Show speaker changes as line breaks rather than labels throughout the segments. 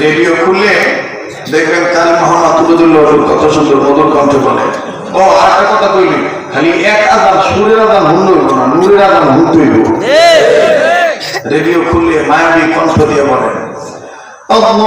Radio খুললে দেখবেন কাল মোহাম্মদ উবুদুল্লাহ কত সুন্দর, মধুর কণ্ঠে বলে। ও, আর একটা কথা কইলি, খালি এক আদান সুরের আদান হুন হইব না, নূরের আদান হুন হইব। রেডিও খুললে মায়াবী কণ্ঠ দিয়ে বলেন আল্লাহু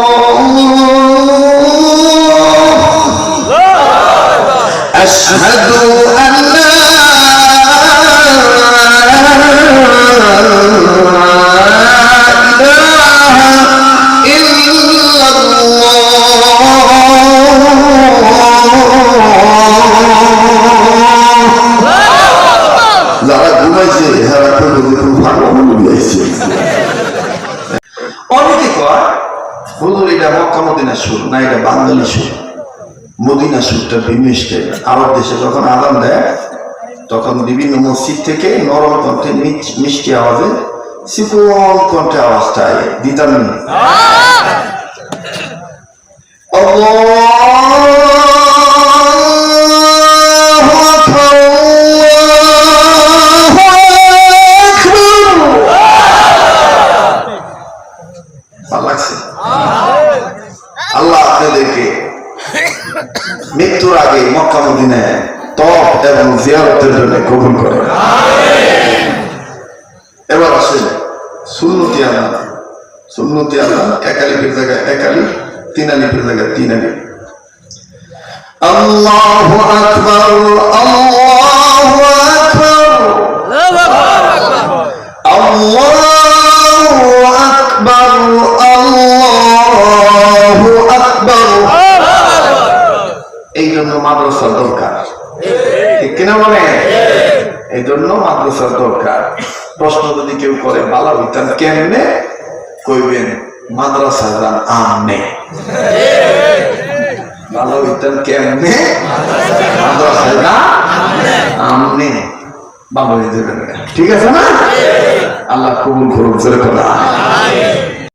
এটা মক্কা মদিনা সুর, না, এটা বাঙালি সুর। মদিনা সুরটা ভিন্ন বিমিষ্টে। আরব দেশে যখন আদান দেয়, তখন বিভিন্ন মসজিদ থেকে নরম কণ্ঠে মিষ্টি আওয়াজে চিকন কণ্ঠে আওয়াজটা দিতাম লাগছে আল্লাহ আপনাদেরকে মৃত্যুর আগে মক্কা মদিনায় তপ এবং জিয়ারতের জন্য কবুল করে। এবার আসেন সুন্নতি আনা সুন্নতি আনা একালিপের জায়গায় একালি তিন আলিপের জায়গায় তিন আলি আল্লাহ আকবার জন্য মাদ্রাসা দরকার। ঠিক কিনা বলে? এই জন্য মাদ্রাসা দরকার। প্রশ্ন যদি কেউ করে, বালা হইতাম কেমনে? কইবেন, মাদ্রাসা যান আমনে। ঠিক আছে না? আল্লাহ কবুল করুন